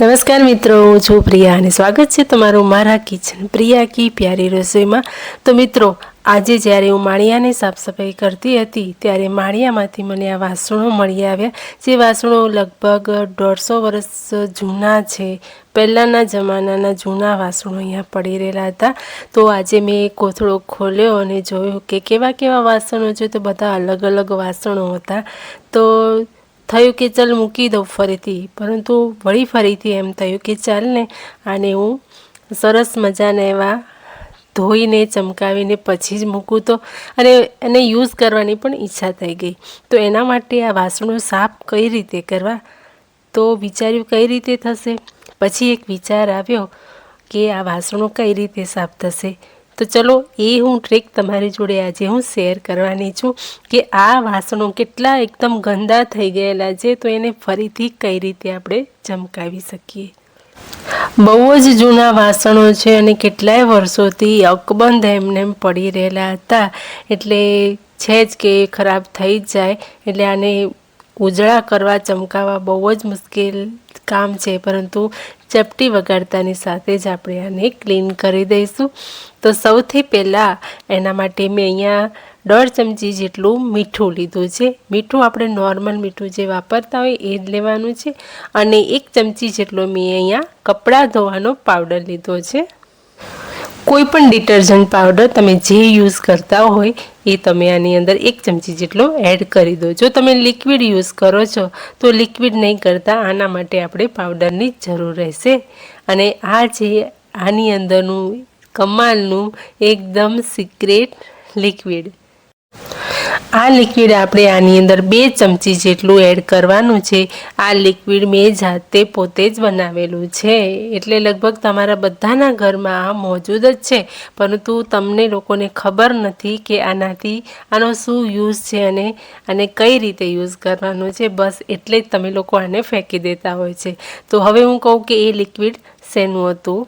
નમસ્કાર મિત્રો, હું છું પ્રિયા અને સ્વાગત છે તમારું મારા કિચન પ્રિયા કી પ્યારી રસોઈમાં. તો મિત્રો, આજે જ્યારે હું માળિયાની સાફ સફાઈ કરતી હતી, ત્યારે માળિયામાંથી મને આ વાસણો મળી આવ્યા. જે વાસણો લગભગ દોઢસો વર્ષ જૂના છે. પહેલાંના જમાનાના જૂના વાસણો અહીંયા પડી રહેલા હતા. તો આજે મેં કોથળો ખોલ્યો અને જોયું કે કેવા કેવા વાસણો છે, તો બધા અલગ અલગ વાસણો હતા. તો થયું કે ચાલ મૂકી દઉં ફરીથી. પરંતુ વળી ફરીથી એમ થયું કે ચાલ ને આને હું સરસ મજાના એવા ધોઈને, ચમકાવીને પછી જ મૂકું તો અને એને યુઝ કરવાની પણ ઈચ્છા થઈ ગઈ. તો એના માટે આ વાસણો સાફ કઈ રીતે કરવા? તો વિચાર્યું કઈ રીતે થશે? પછી એક વિચાર આવ્યો કે આ વાસણો કઈ રીતે સાફ થશે? તો ચલો એ હું ટ્રીક તમારી જોડે આજે હું શેર કરવાની છું કે આ વાસણો કેટલા એકદમ ગંદા થઈ ગયેલા છે, તો એને ફરીથી કઈ રીતે આપણે ચમકાવી શકીએ? બહુ જ જૂના વાસણો છે અને કેટલાય વર્ષોથી અકબંધ એમને એમ પડી રહેલા હતા. એટલે છે જ કે ખરાબ થઈ જ જાય. એટલે આને ઉજળા કરવા, ચમકાવવા બહુ જ મુશ્કેલ કામ છે. પરંતુ ચપટી વગાડતાની સાથે જ આપણે આને ક્લીન કરી દઈશું. તો સૌથી પહેલાં એના માટે મેં અહીંયા દોઢ ચમચી જેટલું મીઠું લીધું છે. મીઠું આપણે નોર્મલ મીઠું જે વાપરતા હોય એ જ લેવાનું છે. અને એક ચમચી જેટલો મેં અહીંયા કપડાં ધોવાનો પાવડર લીધો છે. કોઈ પણ ડિટર્જન્ટ પાવડર તમે જે યુઝ કરતા હોય એ તમે આની અંદર એક ચમચી જેટલો એડ કરી દો. જો તમે લિક્વિડ યુઝ કરો છો, તો લિક્વિડ નહીં કરતા આના માટે આપણે પાવડરની જરૂર રહેશે. અને આ જે આની અંદરનું કમાલનું એકદમ સિક્રેટ લિક્વિડ આ લિક્વિડ આપણે આની અંદર બે ચમચી જેટલું એડ કરવાનું છે. આ લિક્વિડ મેં જાતે પોતે જ બનાવેલું છે. એટલે લગભગ તમારા બધાના ઘરમાં આ મોજૂદ જ છે. પરંતુ તમને લોકોને ખબર નથી કે આનાથી આનો શું યુઝ છે અને આને કઈ રીતે યુઝ કરવાનો છે. બસ એટલે જ તમે લોકો આને ફેંકી દેતા હોય છે. તો હવે હું કહું કે એ લિક્વિડ શેનું હતું?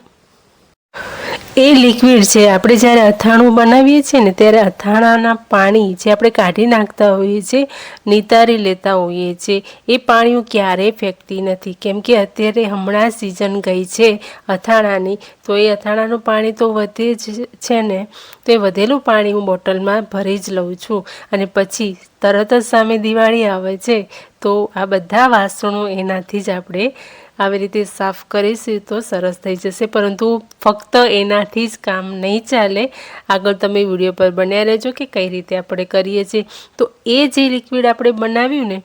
એ લિક્વિડ છે. આપણે જ્યારે અથાણું બનાવીએ છીએ ને ત્યારે અથાણાના પાણી જે આપણે કાઢી નાખતા હોઈએ છીએ, નિતારી લેતા હોઈએ છીએ, એ પાણીઓ ક્યારેય ફેંકતી નથી. કેમ કે અત્યારે હમણાં સિઝન ગઈ છે અથાણાની, તો એ અથાણાનું પાણી તો વધે જ છે ને, તો એ વધેલું પાણી હું બોટલમાં ભરી જ લઉં છું. અને પછી તરત જ સામે દિવાળી આવે છે, તો આ બધા વાસણો એનાથી જ આપણે આવી રીતે સાફ કરીશું તો સરસ થઈ જશે. પરંતુ ફક્ત એનાથી જ કામ નહીં ચાલે. આગળ તમે વીડિયો પર બન્યા રહેજો કે કઈ રીતે આપણે કરીએ છીએ. તો એ જે લિક્વિડ આપણે બનાવ્યું ને,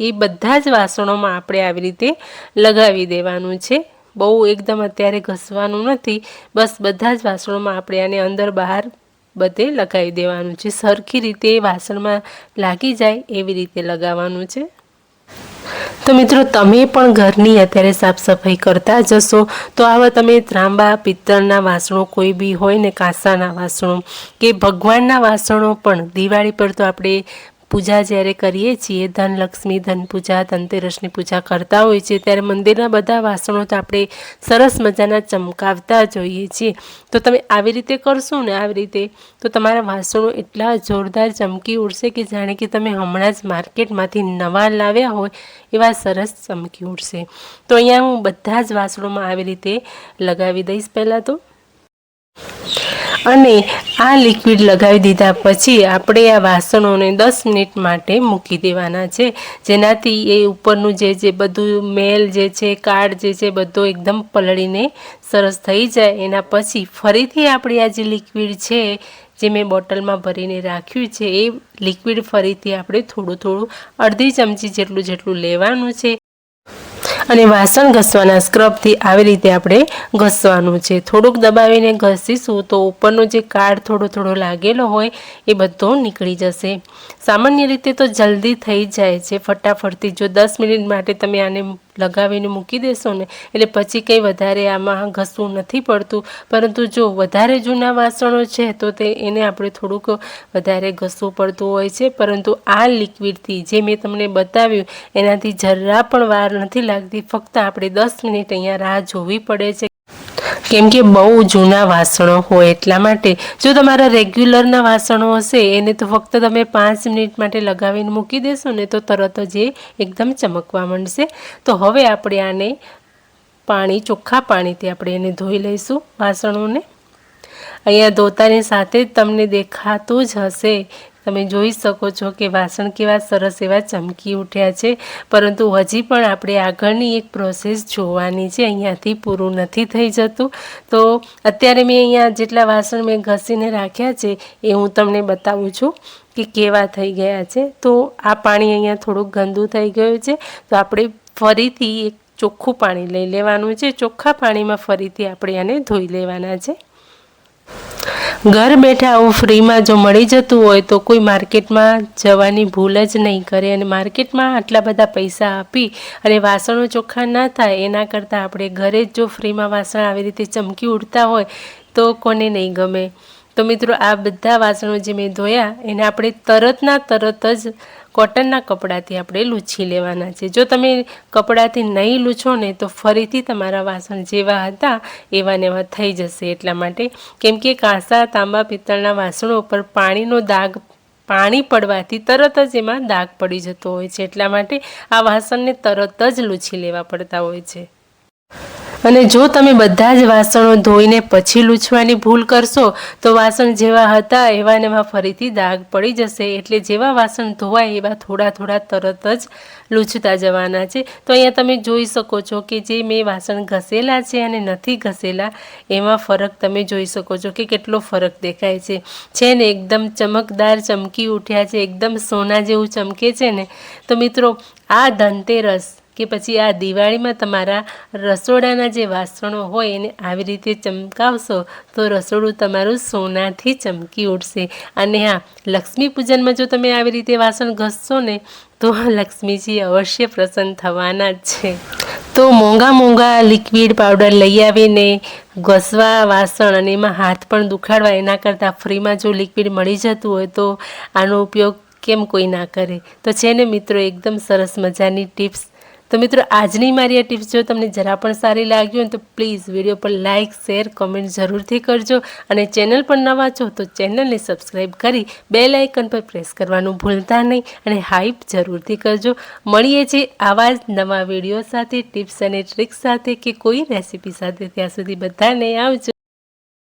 એ બધા જ વાસણોમાં આપણે આવી રીતે લગાવી દેવાનું છે. બહુ એકદમ અત્યારે ઘસવાનું નથી. બસ બધા જ વાસણોમાં આપણે આને અંદર બહાર બધે લગાવી દેવાનું છે. સરખી રીતે વાસણમાં લાગી જાય એવી રીતે લગાવવાનું છે. તો મિત્રો, તમે પણ ઘરની અત્યારે સાફ સફાઈ કરતા જશો તો આવા તમે ત્રાંબા, પિત્તળના વાસણો કોઈ બી હોય ને, કાંસાના વાસણો કે ભગવાનના વાસણો પણ દિવાળી પર તો આપણે પૂજા જ્યારે કરીએ છીએ, ધનલક્ષ્મી ધન પૂજા ધનતેરસની પૂજા કરતા હોઈએ છીએ ત્યારે મંદિરના બધા વાસણો તો આપણે સરસ મજાના ચમકાવતા જોઈએ છીએ. તો તમે આવી રીતે કરશો ને આવી રીતે, તો તમારા વાસણો એટલા જોરદાર ચમકી ઉડશે કે જાણે કે તમે હમણાં જ માર્કેટમાંથી નવા લાવ્યા હોય એવા સરસ ચમકી ઉડશે. તો અહીંયા હું બધા જ વાસણોમાં આવી રીતે લગાવી દઈશ પહેલાં તો. અને આ લિક્વિડ લગાવી દીધા પછી આપણે આ વાસણોને દસ મિનિટ માટે મૂકી દેવાના છે. જેનાથી એ ઉપરનું જે જે બધું મેલ જે છે કાળ જે છે, બધો એકદમ પલળીને સરસ થઈ જાય. એના પછી ફરીથી આપણી આ જે લિક્વિડ છે, જે મેં બોટલમાં ભરીને રાખ્યું છે, એ લિક્વિડ ફરીથી આપણે થોડું થોડું અડધી ચમચી જેટલું જેટલું લેવાનું છે. અને વાસણ ઘસવાના સ્ક્રબથી આવી રીતે આપણે ઘસવાનું છે. થોડુંક દબાવીને ઘસીશું તો ઉપરનો જે કાર્ડ થોડો થોડો લાગેલો હોય એ બધો નીકળી જશે. સામાન્ય રીતે તો જલ્દી થઈ જાય છે ફટાફટથી. જો દસ મિનિટ માટે તમે આને લગાવીને મૂકી દેશો ને? એટલે પછી કંઈ વધારે આમાં ઘસવું નથી પડતું. પરંતુ જો વધારે જૂના વાસણો છે, તો તે એને આપણે થોડુંક વધારે ઘસવું પડતું હોય છે. પરંતુ આ લિક્વિડથી જે મેં તમને બતાવ્યું, એનાથી જરા પણ વાર નથી લાગતી. ફક્ત આપણે દસ મિનિટ અહીંયા રાહ જોવી પડે છે. કેમ કે બહુ જૂના વાસણો હોય એટલા માટે. જો તમારા રેગ્યુલરના વાસણો હશે, એને તો ફક્ત તમે પાંચ મિનિટ માટે લગાવીને મૂકી દેશો ને તો તરત જ એ એકદમ ચમકવા માંડશે. તો હવે આપણે આને પાણી, ચોખ્ખા પાણીથી આપણે એને ધોઈ લઈશું વાસણોને. અહીંયા ધોતાની સાથે જ તમને દેખાતું જ હશે તમે જોઈ શકો છો કે વાસણ કેવા સરસ એવા ચમકી ઉઠ્યા છે. પરંતુ હજી પણ આપણે આગળની એક પ્રોસેસ જોવાની છે. અહીંયાથી પૂરું નથી થઈ જતું. તો અત્યારે મેં અહીંયા જેટલા વાસણ મેં ઘસીને રાખ્યા છે એ હું તમને બતાવું છું કે કેવા થઈ ગયા છે. તો આ પાણી અહીંયા થોડુંક ગંદુ થઈ ગયું છે. તો આપણે ફરીથી એક ચોખ્ખું પાણી લઈ લેવાનું છે. ચોખ્ખા પાણીમાં ફરીથી આપણે આને ધોઈ લેવાના છે. ઘર બેઠા આવું ફ્રીમાં જો મળી જતું હોય તો કોઈ માર્કેટમાં જવાની ભૂલ જ નહીં કરે અને માર્કેટમાં આટલા બધા પૈસા આપી અને વાસણો ચોખ્ખા ના થાય, એના કરતાં આપણે ઘરે જ જો ફ્રીમાં વાસણ આવી રીતે ચમકી ઉડતા હોય તો કોને નહીં ગમે. તો મિત્રો, આ બધા વાસણો જે મેં ધોયા, એને આપણે તરતના તરત જ કોટનના કપડાથી આપણે લૂછી લેવાના છે. જો તમે કપડાથી નહીં લૂછો ને, તો ફરીથી તમારા વાસણ જેવા હતા, એવા ને એવા થઈ જશે. એટલા માટે કેમ કે કાંસા, તાંબા, પિત્તળના વાસણો ઉપર પાણીનો દાગ, પાણી પડવાથી તરત જ એમાં દાગ પડી જતો હોય છે. એટલા માટે આ વાસણને તરત જ લૂછી લેવા પડતા હોય છે. અને જો તમે બધા જ વાસણો ધોઈને પછી લૂછવાની ભૂલ કરશો, તો વાસણ જેવા હતા એવા ફરીથી દાગ પડી જશે. એટલે જેવા વાસણ ધોવાય એવા થોડા થોડા તરત જ લૂછતા જવાના છે. તો અહીંયા તમે જોઈ શકો છો કે જે મેં વાસણ ઘસેલા છે અને નથી ઘસેલા, એમાં ફરક તમે જોઈ શકો છો કે કેટલો ફરક દેખાય છે. છે ને એકદમ ચમકદાર ચમકી ઉઠ્યા છે, એકદમ સોના જેવું ચમકે છે ને. તો મિત્રો, આ ધનતેરસ કે પછી આ દિવાળીમાં તમારા રસોડાના જે વાસણો હોય એને આવી રીતે ચમકાવશો, તો રસોડું તમારું સોનાથી ચમકી ઉઠશે. અને હા, લક્ષ્મી પૂજનમાં જો તમે આવી રીતે વાસણ ઘસશો ને, તો લક્ષ્મીજી અવશ્ય પ્રસન્ન થવાના જ છે. તો મોંઘા મોંઘા લિક્વિડ પાવડર લઈ આવીને ઘસવા વાસણ અને એમાં હાથ પણ દુખાડવા, એના કરતાં ફ્રીમાં જો લિક્વિડ મળી જતું હોય તો આનો ઉપયોગ કેમ કોઈ ના કરે? તો છે ને મિત્રો, એકદમ સરસ મજાની ટિપ્સ તો મિત્રો, આજની મારી આ ટિપ્સ જો તમને જરા પણ સારી લાગી હોય તો પ્લીઝ વીડિયો પર લાઇક, શેર, કમેન્ટ જરૂરથી કરજો અને ચેનલ પર નવા છો તો ચેનલને સબસ્ક્રાઈબ કરી બે લાઇકન પર પ્રેસ કરવાનું ભૂલતા નહીં અને હાઇપ જરૂરથી કરજો. મળીએ છીએ આવા જ નવા વીડિયો સાથે, ટિપ્સ અને ટ્રિક્સ સાથે કે કોઈ રેસીપી સાથે. ત્યાં સુધી બધાને આવજો.